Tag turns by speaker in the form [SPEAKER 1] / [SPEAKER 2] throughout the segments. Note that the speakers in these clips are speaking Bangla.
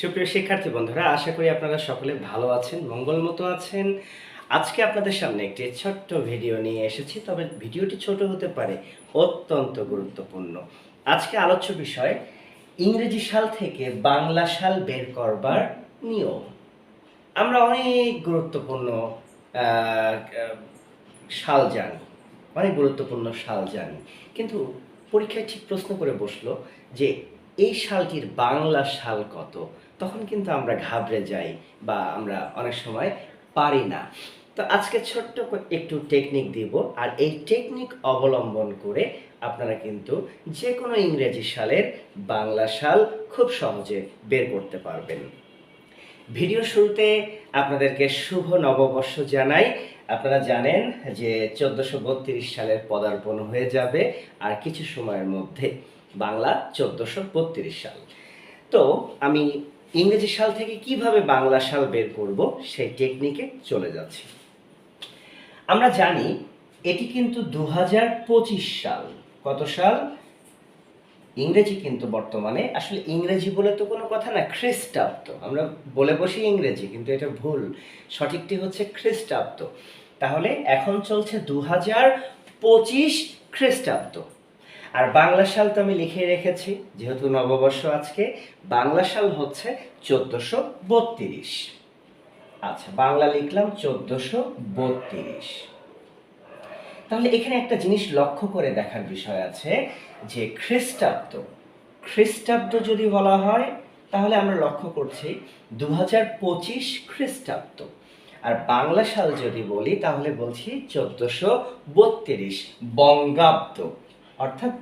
[SPEAKER 1] সুপ্রিয় শিক্ষার্থী বন্ধুরা, আশা করি আপনারা সকলে ভালো আছেন মঙ্গলমতো আছেন। আজকে আপনাদের সামনে একটি ছোট্ট ভিডিও নিয়ে এসেছি, তবে ভিডিওটি ছোট হতে পারে, অত্যন্ত গুরুত্বপূর্ণ। আজকে আলোচ্য বিষয়, ইংরেজি সাল থেকে বাংলা সাল বের করবার নিয়ম। আমরা অনেক গুরুত্বপূর্ণ সাল জানি, অনেক গুরুত্বপূর্ণ সাল জানি, কিন্তু পরীক্ষায় ঠিক প্রশ্ন করে বসল যে এই সালটির বাংলা সাল কত? তখন কিন্তু আমরা ঘাবড়ে যাই বা আমরা অনেক সময় পারি না। তো আজকে ছোট্ট একটু টেকনিক দিব আর এই টেকনিক অবলম্বন করে আপনারা কিন্তু যে কোনো ইংরেজি সালের বাংলা সাল খুব সহজে বের করতে পারবেন। ভিডিও শুরুতে আপনাদেরকে শুভ নববর্ষ জানাই। আপনারা জানেন যে চোদ্দোশো বত্রিশ সালের পদার্পণ হয়ে যাবে আর কিছু সময়ের মধ্যে বাংলা চোদ্দোশো বত্রিশ সাল। তো আমি ইংরেজি সাল থেকে কীভাবে বাংলা সাল বের করব সেই টেকনিকে চলে যাচ্ছি। আমরা জানি এটি কিন্তু দু হাজার পঁচিশ সাল। কত সাল? ইংরেজি কিন্তু বর্তমানে, আসলে ইংরেজি বলে তো কোনো কথা না, খ্রিস্টাব্দ। আমরা বলে বসি ইংরেজি, কিন্তু এটা ভুল। সঠিকটি হচ্ছে খ্রিস্টাব্দ। তাহলে এখন চলছে দু হাজার পঁচিশ খ্রিস্টাব্দ। আর বাংলা সাল তো আমি লিখে রেখেছি, যেহেতু নববর্ষ আজকে, বাংলা সাল হচ্ছে চোদ্দোশো বত্রিশ। আচ্ছা বাংলা লিখলাম চোদ্দোশো বত্রিশ। তাহলে এখানে একটা জিনিস লক্ষ্য করে দেখার বিষয় আছে, যে খ্রিস্টাব্দ খ্রিস্টাব্দ যদি বলা হয়, তাহলে আমরা লক্ষ্য করছি দু হাজার পঁচিশ খ্রিস্টাব্দ। আর বাংলা সাল যদি বলি, তাহলে বলছি চোদ্দশো বত্রিশ বঙ্গাব্দ। অর্থাৎ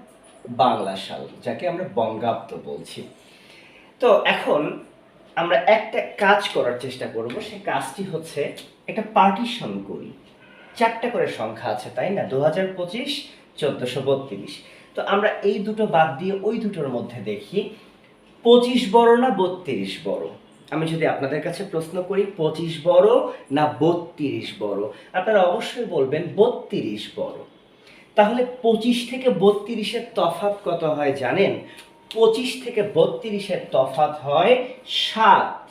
[SPEAKER 1] বাংলা সাল, যাকে আমরা বঙ্গাব্দ বলছি। তো এখন আমরা একটা কাজ করার চেষ্টা করব, সে কাজটি হচ্ছে একটা পার্টিশন করি। চারটা করে সংখ্যা আছে, তাই না? দু হাজার পঁচিশ, চোদ্দোশো বত্রিশ। তো আমরা এই দুটো বাদ দিয়ে ওই দুটোর মধ্যে দেখি, পঁচিশ বড় না বত্রিশ বড়? আমি যদি আপনাদের কাছে প্রশ্ন করি, পঁচিশ বড় না বত্রিশ বড়? আপনারা অবশ্যই বলবেন বত্রিশ বড়। তাহলে পঁচিশ থেকে বত্রিশের তফাত কত হয় জানেন? পঁচিশ থেকে বত্রিশের তফাত হয় সাত।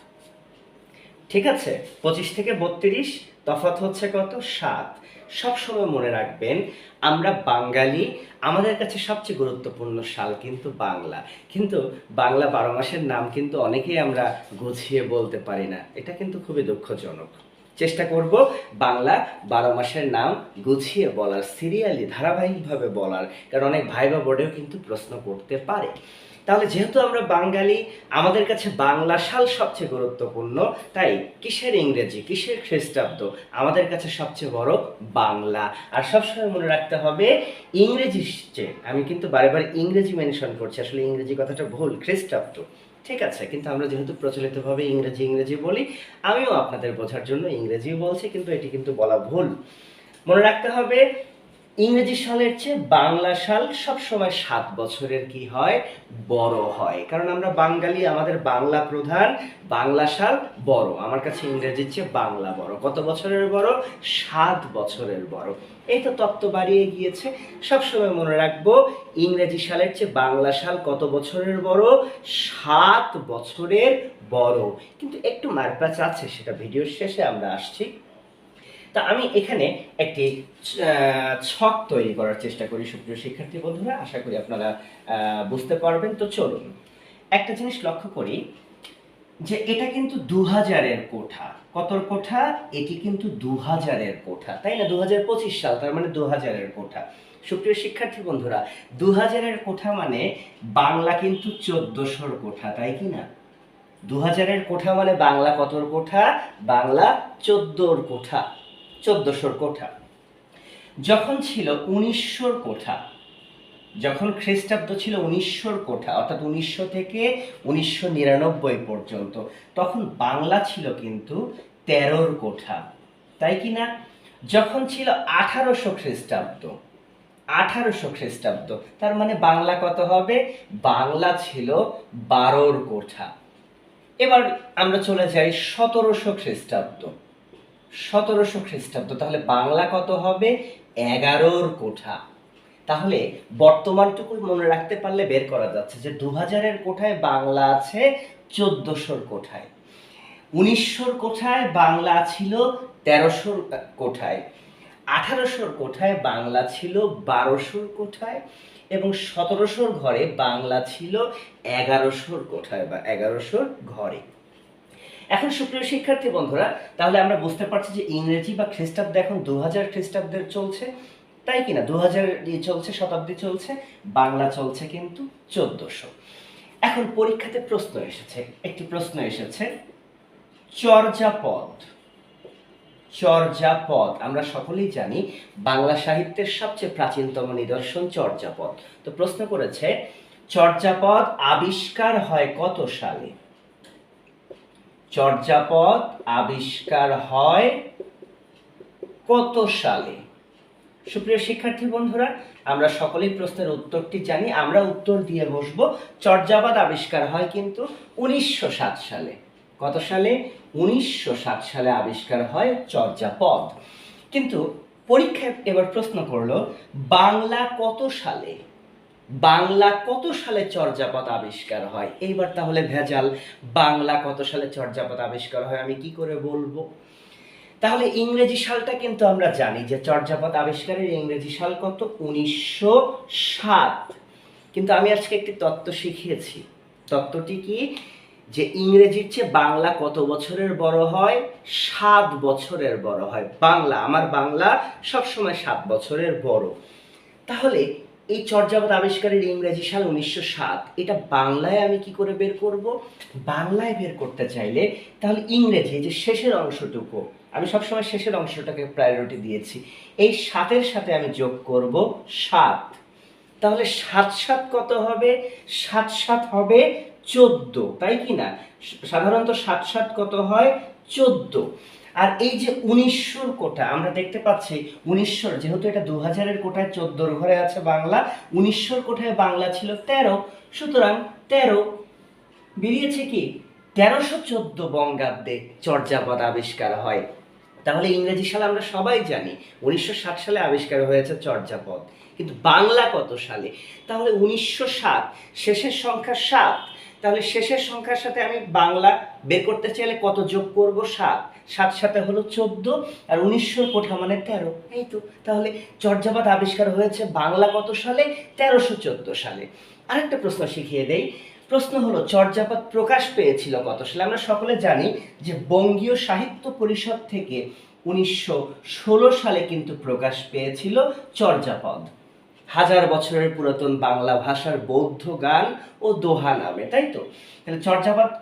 [SPEAKER 1] ঠিক আছে? পঁচিশ থেকে বত্রিশ তফাৎ হচ্ছে কত? সাত। সবসময় মনে রাখবেন, আমরা বাঙালি, আমাদের কাছে সবচেয়ে গুরুত্বপূর্ণ সাল কিন্তু বাংলা। কিন্তু বাংলা বারো মাসের নাম কিন্তু অনেকেই আমরা গুছিয়ে বলতে পারি না। এটা কিন্তু খুবই দুঃখজনক। চেষ্টা করব বাংলা বারো মাসের নাম গুছিয়ে বলার সিরিয়ালি ধারাবাহিকভাবে বলার, কারণ অনেক ভাই বা বোর্ডেও কিন্তু প্রশ্ন করতে পারে। তাহলে যেহেতু আমরা বাঙালি, আমাদের কাছে বাংলা সাল সবচেয়ে গুরুত্বপূর্ণ, তাই কিসের ইংরেজি, কিসের খ্রিস্টাব্দ, আমাদের কাছে সবচেয়ে বড় বাংলা। আর সবসময় মনে রাখতে হবে, ইংরেজি আমি কিন্তু বারে বারে ইংরেজি মেনশন করছি, আসলে ইংরেজি কথাটা ভুল, খ্রিস্টাব্দ। ঠিক আছে, কিন্তু আমরা যেহেতু প্রচলিতভাবে ইংরেজি ইংরেজি বলি, আমিও আপনাদের বোঝার জন্য ইংরেজিও বলছি, কিন্তু এটি কিন্তু বলা ভুল। মনে রাখতে হবে ইংরেজি সালের চেয়ে বাংলা সাল সবসময় সাত বছরের কি হয়? বড় হয়। কারণ আমরা বাঙালি, আমাদের বাংলা প্রধান, বাংলা সাল বড়। আমার কাছে ইংরেজির চেয়ে বাংলা বড়। কত বছরের বড়? সাত বছরের বড়। এই তো তত্ত্ব বাড়িয়ে গিয়েছে। সবসময় মনে রাখব, ইংরেজি সালের চেয়ে বাংলা সাল কত বছরের বড়? সাত বছরের বড়। কিন্তু একটু মারপ্যাচ আছে, সেটা ভিডিওর শেষে আমরা আসছি। তা আমি এখানে একটি ছক তৈরি করার চেষ্টা করি, সুপ্রিয় শিক্ষার্থী বন্ধুরা। আশা করি আপনারা বুঝতে পারবেন। তো চলুন, একটা জিনিস লক্ষ্য করি যে এটা কিন্তু দু হাজারের কোঠা। কতর কোঠা? এটি কিন্তু দু হাজারের কোঠা, তাই না? দু হাজার পঁচিশ সাল, তার মানে দু হাজারের কোঠা। সুপ্রিয় শিক্ষার্থী বন্ধুরা দু হাজারের কোঠা মানে বাংলা কিন্তু চোদ্দশোর কোঠা, তাই কি না? দু হাজারের কোঠা মানে বাংলা কতর কোঠা? বাংলা চোদ্দোর কোঠা। চোদ্দশোর কোঠা। যখন ছিল উনিশশোর কোঠা, যখন খ্রিস্টাব্দ ছিল উনিশশোর কোঠা, অর্থাৎ উনিশশো থেকে উনিশশো নিরানব্বই পর্যন্ত, তখন বাংলা ছিল কিন্তু তেরোর কোঠা। তাই কি না? যখন ছিল আঠারোশো খ্রিস্টাব্দ আঠারোশো খ্রিস্টাব্দ, তার মানে বাংলা কত হবে? বাংলা ছিল বারোর কোঠা। এবার আমরা চলে যাই সতেরোশো খ্রিস্টাব্দ। সতেরোশো খ্রিস্টাব্দ, তাহলে বাংলা কত হবে? এগারোর কোঠা। তাহলে বর্তমানটুকু মনে রাখতে পারলে বের করা যাচ্ছে যে দু হাজারের কোঠায় বাংলা আছে চোদ্দশোর কোঠায়। উনিশশোর কোঠায় বাংলা ছিল তেরোশোর কোঠায়। আঠারোশোর কোঠায় বাংলা ছিল বারোশোর কোঠায় এবং সতেরোশোর ঘরে বাংলা ছিল এগারোশোর কোঠায় বা এগারোশোর ঘরে। এখন সুপ্রিয় শিক্ষার্থী বন্ধুরা, তাহলে আমরা বুঝতে পারছি যে ইংরেজি বা খ্রিস্টাব্দ এখন দু হাজার খ্রিস্টাব্দের চলছে। তাই কিনা? দু হাজার চলছে, শতাব্দী চলছে, বাংলা চলছে কিন্তু চোদ্দশো। এখন পরীক্ষাতে প্রশ্ন এসেছে, একটি প্রশ্ন এসেছে, চর্যাপদ। চর্যাপদ, আমরা সকলেই জানি বাংলা সাহিত্যের সবচেয়ে প্রাচীনতম নিদর্শন চর্যাপদ। তো প্রশ্ন করেছে, চর্যাপদ আবিষ্কার হয় কত সালে? চর্যাপদ আবিষ্কার হয় কত সালে? সুপ্রিয় শিক্ষার্থী বন্ধুরা, আমরা সকলেই প্রশ্নের উত্তরটি জানি, আমরা উত্তর দিয়ে বসবো। চর্যাপদ আবিষ্কার হয় কিন্তু উনিশশো সাত সালে। কত সালে? উনিশশো সাত সালে আবিষ্কার হয় চর্যাপদ। কিন্তু পরীক্ষায় এবার প্রশ্ন করল, বাংলা কত সালে? বাংলা কত সালে চর্যাপদ আবিষ্কার হয়? এইবার তাহলে ভেজাল, বাংলা কত সালে চর্যাপদ আবিষ্কার হয় আমি কি করে বলব? তাহলে ইংরেজি সালটা কিন্তু আমরা জানি যে চর্যাপদ আবিষ্কারের ইংরেজি সাল কত? উনিশশো সাত। কিন্তু আমি আজকে একটি তত্ত্ব শিখিয়েছি। তত্ত্বটি কি? যে ইংরেজির চেয়ে বাংলা কত বছরের বড় হয়? সাত বছরের বড় হয়। বাংলা, আমার বাংলা সবসময় সাত বছরের বড়। তাহলে এই চর্যাপদ আবিষ্কারের ইংরেজি সাল উনিশশো সাত। এটা বাংলায় আমি কি করে বের করব? বাংলায় বের করতে চাইলে তাহলে ইংরেজি যে শেষের অংশটুকু, আমি সবসময় শেষের অংশটাকে প্রায়োরিটি দিয়েছি। এই সাতের সাথে আমি যোগ করব সাত। তাহলে সাত সাত কত হবে? সাত সাত হবে চোদ্দ, তাই কি না? সাধারণত সাত সাত কত হয়? চোদ্দ। আর এই যে উনিশশোর কোটা, আমরা দেখতে পাচ্ছি উনিশশোর, যেহেতু এটা দু হাজারের কোটায় চোদ্দোর ঘরে আছে বাংলা, উনিশশোর কোঠায় বাংলা ছিল তেরো, সুতরাং তেরো বেরিয়েছে কি? তেরোশো চোদ্দ বঙ্গাব্দে চর্যাপদ আবিষ্কার হয়। তাহলে ইংরেজি সালে আমরা সবাই জানি, উনিশশো ষাট সালে আবিষ্কার হয়েছে চর্যাপদ। কিন্তু বাংলা কত সালে? তাহলে উনিশশো সাত শেষের সংখ্যা সাত তাহলে শেষের সংখ্যার সাথে আমি বাংলা বের করতে চাইলে কত যোগ করব? সাত। সাত সাথে হলো চোদ্দ, আর উনিশশো কোঠা মানে তেরো। এই তো, তাহলে চর্যাপদ আবিষ্কার হয়েছে বাংলা কত সালে? তেরোশো চোদ্দ সালে। আরেকটা প্রশ্ন শিখিয়ে দেই। প্রশ্ন হলো, চর্যাপদ প্রকাশ পেয়েছিল কত সালে? আমরা সকলে জানি যে বঙ্গীয় সাহিত্য পরিষদ থেকে উনিশশো ষোলো সালে কিন্তু প্রকাশ পেয়েছিল চর্যাপদ। হাজার বছরের পুরাতন বাংলা ভাষার বৌদ্ধ গান ও দোহা নামে, তাই তো? তাহলে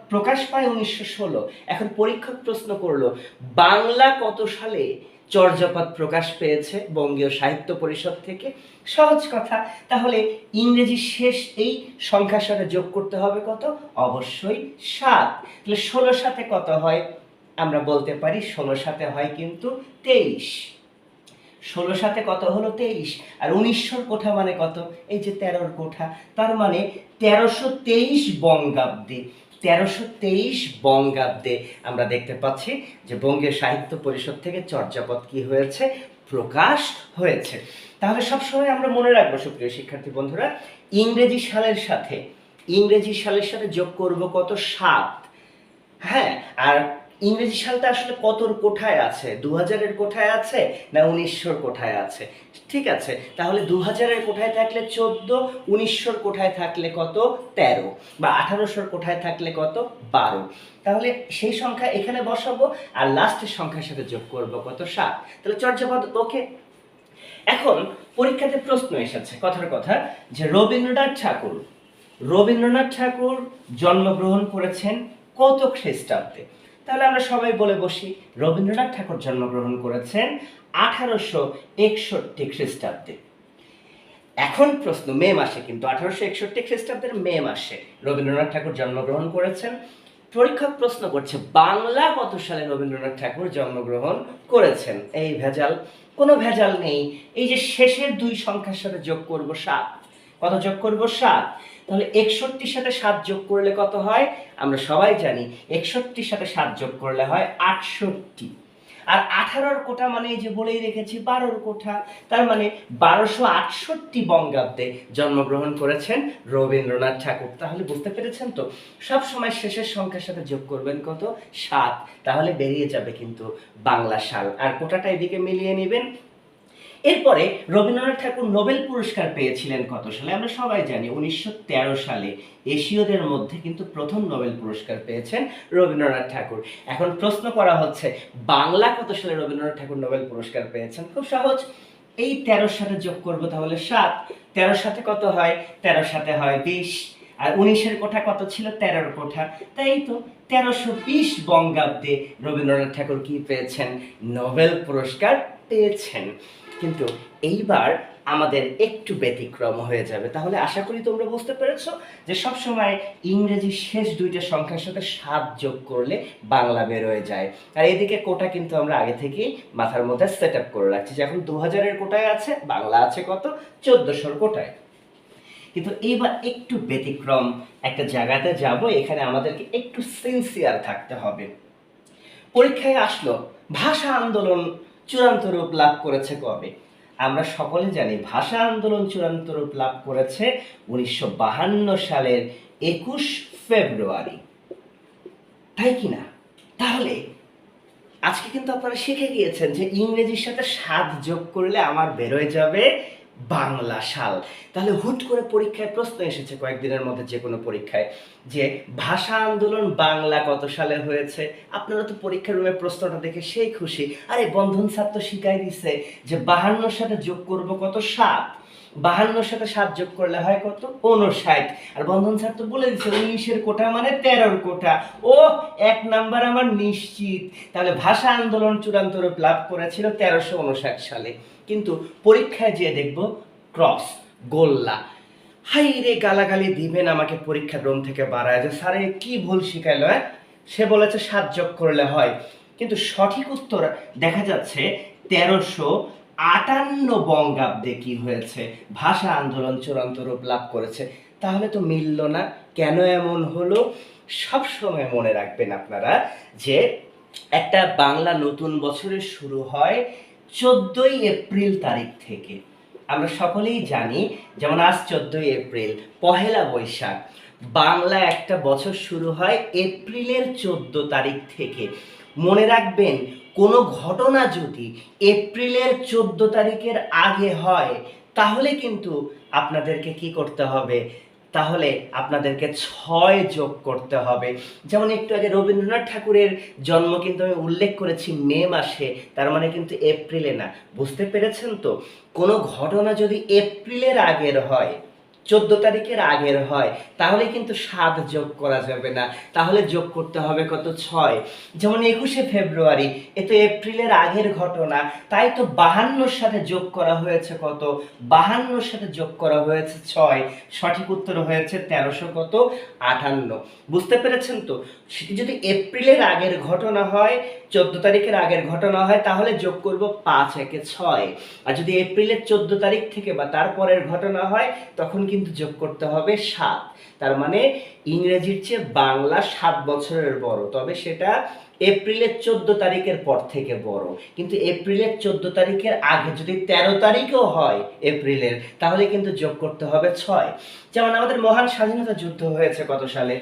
[SPEAKER 1] প্রকাশ পায় উনিশশো ষোলো। এখন পরীক্ষক প্রশ্ন করল, বাংলা কত সালে চর্যাপদ প্রকাশ পেয়েছে বঙ্গীয় সাহিত্য পরিষদ থেকে? সহজ কথা, তাহলে ইংরেজি শেষ এই সংখ্যার সাথে যোগ করতে হবে কত? অবশ্যই সাত। তাহলে ষোলো সাথে কত হয়? আমরা বলতে পারি ষোলো সাথে হয় কিন্তু তেইশ। ষোলো সাথে কত হলো তেইশ? আর উনিশশোর কোঠা মানে কত? এই যে তেরোর কোঠা। তার মানে তেরোশো তেইশ বঙ্গাব্দে, তেরোশো তেইশ বঙ্গাব্দে আমরা দেখতে পাচ্ছি যে বঙ্গীয় সাহিত্য পরিষদ থেকে চর্যাপদ কি হয়েছে? প্রকাশ হয়েছে। তাহলে সবসময় আমরা মনে রাখব, সুপ্রিয় শিক্ষার্থী বন্ধুরা, ইংরেজি সালের সাথে, ইংরেজি সালের সাথে যোগ করব কত? সাত। হ্যাঁ আর ইংরেজি সালটা আসলে কতর কোঠায় আছে? দু হাজারের কোঠায় আছে না উনিশশোর কোঠায় আছে? ঠিক আছে, তাহলে দু হাজারের কোঠায় থাকলে চোদ্দ, উনিশশোর কোঠায় থাকলে কত? তেরো বা আঠারোশোর কোঠায় থাকলে কত? বারো। তাহলে সেই সংখ্যা এখানে বসাবো আর লাস্টের সংখ্যার সাথে যোগ করব কত? সাত। তাহলে চর্যাপদ, ওকে। এখন পরীক্ষাতে প্রশ্ন এসেছে, কথার কথা যে রবীন্দ্রনাথ ঠাকুর রবীন্দ্রনাথ ঠাকুর জন্মগ্রহণ করেছেন কত খ্রিস্টাব্দে? তাহলে আমরা সবাই বলে বসি। রবীন্দ্রনাথ ঠাকুর জন্মগ্রহণ করেছেন আঠারোশো একষট্টি খ্রিস্টাব্দে। এখন প্রশ্ন, মে মাসে কিন্তু আঠারোশো একষট্টি খ্রিস্টাব্দের মে মাসে রবীন্দ্রনাথ ঠাকুর জন্মগ্রহণ করেছেন। পরীক্ষক প্রশ্ন করছে, বাংলা কত সালে রবীন্দ্রনাথ ঠাকুর জন্মগ্রহণ করেছেন? এই ভেজাল, কোনো ভেজাল নেই। এই যে শেষের দুই সংখ্যার সাথে যোগ করব সাত। কত যোগ করব সাত? তাহলে একষট্টির সাথে সাত যোগ করলে কত হয়? আমরা সবাই জানি একষট্টির সাথে সাত যোগ করলে হয় আটষট্টি। আর আঠারোর কোঠা মানে এই যে বলেই রেখেছি, বারোর কোঠা তার মানে বারোশো আটষট্টি বঙ্গাব্দে জন্মগ্রহণ করেছেন রবীন্দ্রনাথ ঠাকুর। তাহলে বুঝতে পেরেছেন তো? সব সময় শেষের সংখ্যার সাথে যোগ করবেন কত? সাত। তাহলে বেরিয়ে যাবে কিন্তু বাংলা সাল। আর কোটাটা এদিকে মিলিয়ে নেবেন। এরপরে রবীন্দ্রনাথ ঠাকুর নোবেল পুরস্কার পেয়েছিলেন কত সালে? আমরা সবাই জানি উনিশশো তেরো সালে এশীয়দের মধ্যে কিন্তু প্রথম নোবেল পুরস্কার পেয়েছেন রবীন্দ্রনাথ ঠাকুর। এখন প্রশ্ন করা হচ্ছে, বাংলা কত সালে রবীন্দ্রনাথ ঠাকুর নোবেল পুরস্কার পেয়েছেন? খুব সহজ। এই তেরোর সাথে যোগ করব তাহলে সাত। তেরোর সাথে কত হয়? তেরোর সাথে হয় বিশ। আর উনিশের কোঠা কত ছিল? তেরোর কোঠা। তাই তো তেরোশো বিশ বঙ্গাব্দে রবীন্দ্রনাথ ঠাকুর কি পেয়েছেন? নোবেল পুরস্কার পেয়েছেন। কিন্তু এইবার আমাদের একটু ব্যতিক্রম হয়ে যাবে। তাহলে আশা করি তোমরা বুঝতে পেরেছ যে সব সময় ইংরেজি শেষ দুইটা সংখ্যার সাথে সাত যোগ করলে বাংলা বের হয়ে যায়। আর এদিকে কোটা কিন্তু আমরা আগে থেকেই মাথার মধ্যে সেট আপ করে রাখছি যে এখন দু হাজারের কোটায় আছে, বাংলা আছে কত? চোদ্দশোর কোটায়। কিন্তু এইবার একটু ব্যতিক্রম একটা জায়গাতে যাব, এখানে আমাদেরকে একটু সিনসিয়ার থাকতে হবে। পরীক্ষায় আসলো, ভাষা আন্দোলন চূড়ান্ত রূপ লাভ করেছে কবে? আমরা সকলে জানি ভাষা আন্দোলন চূড়ান্ত রূপ লাভ করেছে উনিশশো সালের একুশ ফেব্রুয়ারি। তাই কি না? তাহলে আজকে কিন্তু আপনারা শিখে গিয়েছেন যে ইংরেজির সাথে সাত যোগ করলে আমার বেরোয় যাবে বাংলা সাল। তাহলে হুট করে পরীক্ষায় প্রশ্ন এসেছে কয়েকদিনের মধ্যে যে কোনো পরীক্ষায় যে ভাষা আন্দোলন বাংলা কত সালে হয়েছে? আপনারা তো পরীক্ষার রুমে প্রশ্নটা দেখে সেই খুশি। আরে, বন্ধন ছাত্র শিখাই দিছে যে বাহান্নর সাথে যোগ করব কত সাত? বাহান্নর সাথে সাত যোগ করলে হয় কত? উনষাট আর বন্ধন স্যার তো বলে দিচ্ছে উনিশের কোটা মানে তেরোর কোটা। ও এক নাম্বার আমার নিশ্চিত। তাহলে ভাষা আন্দোলন চূড়ান্ত রূপ লাভ করেছিল তেরোশো উনষাট সালে। কিন্তু পরীক্ষায় যেয়ে দেখব ক্রস, গোল্লা। হাই রে গালাগালি দিবেন আমাকে পরীক্ষার রুম থেকে বাড়ায় যে স্যারে কি ভুল শিখাইলো হ্যাঁ? সে বলেছে সাত যোগ করলে হয়। কিন্তু সঠিক উত্তর দেখা যাচ্ছে তেরোশো আটান্ন বঙ্গাব্দে কি হয়েছে? ভাষা আন্দোলন চূড়ান্ত রূপ লাভ করেছে। তাহলে তো মিলল না। কেন এমন হলো? সব সময় মনে রাখবেন আপনারা যে একটা বাংলা নতুন বছরের শুরু হয় চোদ্দই এপ্রিল তারিখ থেকে। আমরা সকলেই জানি, যেমন আজ চোদ্দই এপ্রিল, পহেলা বৈশাখ, বাংলা একটা বছর শুরু হয় এপ্রিলের চোদ্দ তারিখ থেকে। মনে রাখবেন, কোনো ঘটনা যদি এপ্রিলের চোদ্দ তারিখের আগে হয়, তাহলে কিন্তু আপনাদেরকে কি করতে হবে? তাহলে আপনাদেরকে ছয় যোগ করতে হবে। যেমন একটু আগে রবীন্দ্রনাথ ঠাকুরের জন্ম কিন্তু আমি উল্লেখ করেছি মে মাসে, তার মানে কিন্তু এপ্রিলে না। বুঝতে পেরেছেন তো? কোনো ঘটনা যদি এপ্রিলের আগের হয় চোদ্দ তারিখের আগের হয়, তাহলে কিন্তু সাত যোগ করা যাবে না। তাহলে যোগ করতে হবে কত? ছয়। যেমন একুশে ফেব্রুয়ারি, এ তো এপ্রিলের আগের ঘটনা, তাই তো বাহান্নর সাথে যোগ করা হয়েছে কত? বাহান্নর সাথে যোগ করা হয়েছে ছয়। সঠিক উত্তর হয়েছে তেরোশো কত? আটান্ন। বুঝতে পেরেছেন তো? সেটি যদি এপ্রিলের আগের ঘটনা হয়, চোদ্দ তারিখের আগের ঘটনা হয়, তাহলে যোগ করব পাঁচ, একে ছয়। আর যদি এপ্রিলের চোদ্দ তারিখ থেকে বা তারপরের ঘটনা হয়, তখন কিন্তু যোগ করতে হবে সাত। তার মানে ইংরেজির চেয়ে বাংলা সাত বছরের বড়। তবে সেটা এপ্রিলের চোদ্দ তারিখের পর থেকে বড়। কিন্তু এপ্রিলের চোদ্দ তারিখের আগে যদি তেরো তারিখও হয় এপ্রিলের, তাহলে কিন্তু যোগ করতে হবে ছয়। যেমন আমাদের মহান স্বাধীনতা যুদ্ধ হয়েছে কত সালে?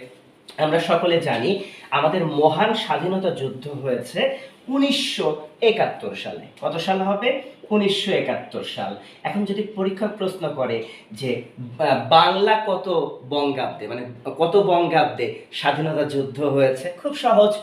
[SPEAKER 1] আমরা সকলে জানি, আমাদের মহান স্বাধীনতা যুদ্ধ হয়েছে উনিশশো একাত্তর সালে। কত সাল হবে? উনিশশো একাত্তর সাল। এখন যদি পরীক্ষক প্রশ্ন করে যে বাংলা কত বঙ্গাব্দে মানে কত বঙ্গাব্দে স্বাধীনতা যুদ্ধ হয়েছে? খুব সহজ।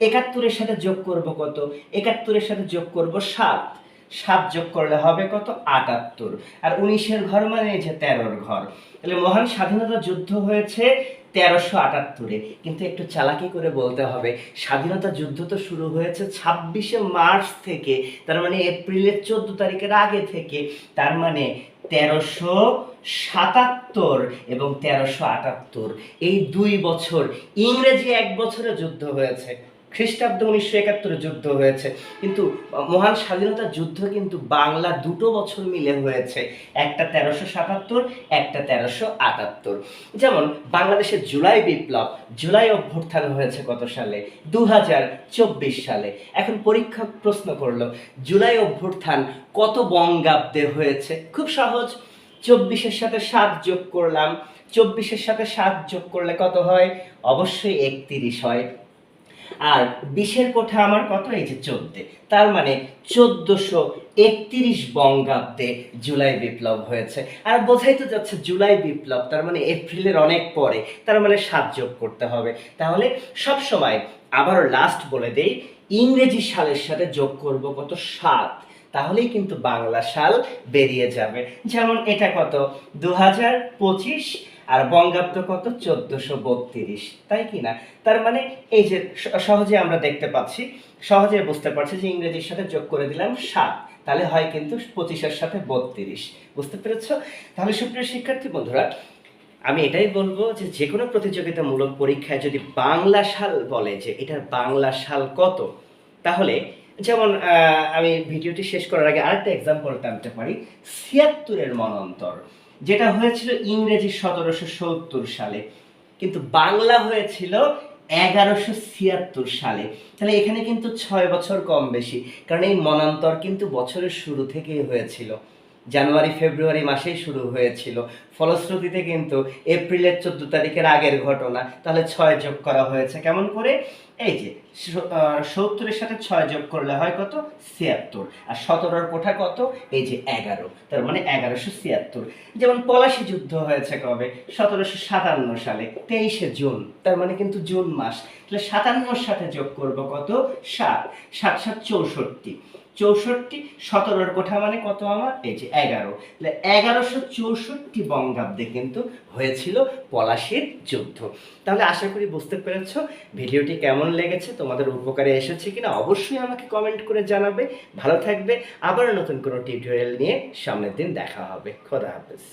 [SPEAKER 1] একাত্তরের সাথে যোগ করব কত? একাত্তরের সাথে যোগ করব সাত। সাত যোগ করলে হবে কত? আটাত্তর। আর উনিশের ঘর মানে যে তেরোর ঘর। তাহলে মহান স্বাধীনতা যুদ্ধ হয়েছে তেরোশো আটাত্তরে। কিন্তু একটু চালাকি করে বলতে হবে, স্বাধীনতা যুদ্ধ তো শুরু হয়েছে ছাব্বিশে মার্চ থেকে, তার মানে এপ্রিলের চোদ্দ তারিখের আগে থেকে, তার মানে তেরোশো সাতাত্তর এবং তেরোশো আটাত্তর। এই দুই বছর, ইংরেজি এক বছরে যুদ্ধ হয়েছে। খ্রিস্টাব্দ উনিশশো একাত্তরে যুদ্ধ হয়েছে। কিন্তু মহান স্বাধীনতা যুদ্ধ কিন্তু বাংলা দুটো বছর মিলে হয়েছে। একটা তেরোশো সাতাত্তর, একটা তেরোশো আটাত্তর। যেমন, বাংলাদেশের জুলাই বিপ্লব, জুলাই অভ্যুত্থান হয়েছে কত সালে? দু হাজার চব্বিশ সালে। এখন পরীক্ষা প্রশ্ন করল, জুলাই অভ্যুত্থান কত বঙ্গাব্দে হয়েছে? খুব সহজ। চব্বিশের সাথে সাত যোগ করলাম। চব্বিশের সাথে সাত যোগ করলে কত হয়? অবশ্যই একত্রিশ হয়। আর বিশের কোঠা আমার কত? এই যে চোদ্দে। তার মানে চোদ্দশো একত্রিশ বঙ্গাব্দে জুলাই বিপ্লব হয়েছে। আর বোঝাই তো যাচ্ছে জুলাই বিপ্লব, তার মানে এপ্রিলের অনেক পরে, তার মানে সাত যোগ করতে হবে। তাহলে সব সময় আবারও লাস্ট বলে দেই, ইংরেজি সালের সাথে যোগ করব কত? সাত। তাহলেই কিন্তু বাংলা সাল বেরিয়ে যাবে। যেমন এটা কত? দু হাজার পঁচিশ আর বঙ্গাব্দ কত? চোদ্দশো বত্রিশ। তাই কি না? তার মানে এই যে সহজে আমরা দেখতে পাচ্ছি, সহজে বুঝতে পারছি যে ইংরেজির সাথে যোগ করে দিলাম সাত। তাহলে হয় কিন্তু পঁচিশের সাথে বত্রিশ। বুঝতে পেরেছ? তাহলে সুপ্রিয় শিক্ষার্থী বন্ধুরা, আমি এটাই বলব যে যে কোনো প্রতিযোগিতামূলক পরীক্ষায় যদি বাংলা সাল বলে যে এটার বাংলা সাল কত, তাহলে যেমন আমি ভিডিওটি শেষ করার আগে আরেকটা এক্সাম্পল টানতে পারি। ছিয়াত্তরের মনন্তর যেটা হয়েছিল ইংরেজি সতেরোশো সত্তর সালে। কিন্তু বাংলা হয়েছিল এগারোশো ছিয়াত্তর সালে। তাহলে এখানে কিন্তু ছয় বছর কম বেশি, কারণ এই মনান্তর কিন্তু বছরের শুরু থেকেই হয়েছিল। জানুয়ারি, ফেব্রুয়ারি মাসেই শুরু হয়েছিল। ফলশ্রুতিতে কিন্তু এপ্রিলের চোদ্দ তারিখের আগের ঘটনা, তাহলে ছয় যোগ করা হয়েছে। কেমন করে? এই যে সত্তরের সাথে ছয় যোগ করলে হয় কত? ছিয়াত্তর। আর সতেরোর কোঠা কত? এই যে এগারো। তার মানে এগারোশো ছিয়াত্তর। যেমন পলাশি যুদ্ধ হয়েছে কবে? সতেরোশো সাতান্ন সালে, তেইশে জুন। তার মানে কিন্তু জুন মাস। তাহলে সাতান্নর সাথে যোগ করব কত? সাত। সাত সাত, চৌষট্টি। চৌষট্টি, সতেরোর কোঠা মানে কত আমার? এই যে এগারো। তাহলে এগারোশো চৌষট্টি বঙ্গাব্দে কিন্তু হয়েছিল পলাশির যুদ্ধ। তাহলে আশা করি বুঝতে পেরেছ ভিডিওটি কেমন লেগেছে, তোমাদের উপকারে এসেছে কিনা অবশ্যই আমাকে কমেন্ট করে জানাবে। ভালো থাকবে আবার নতুন কোনো টিউটোরিয়াল নিয়ে সামনের দিন দেখা হবে। খোদা হাফেজ।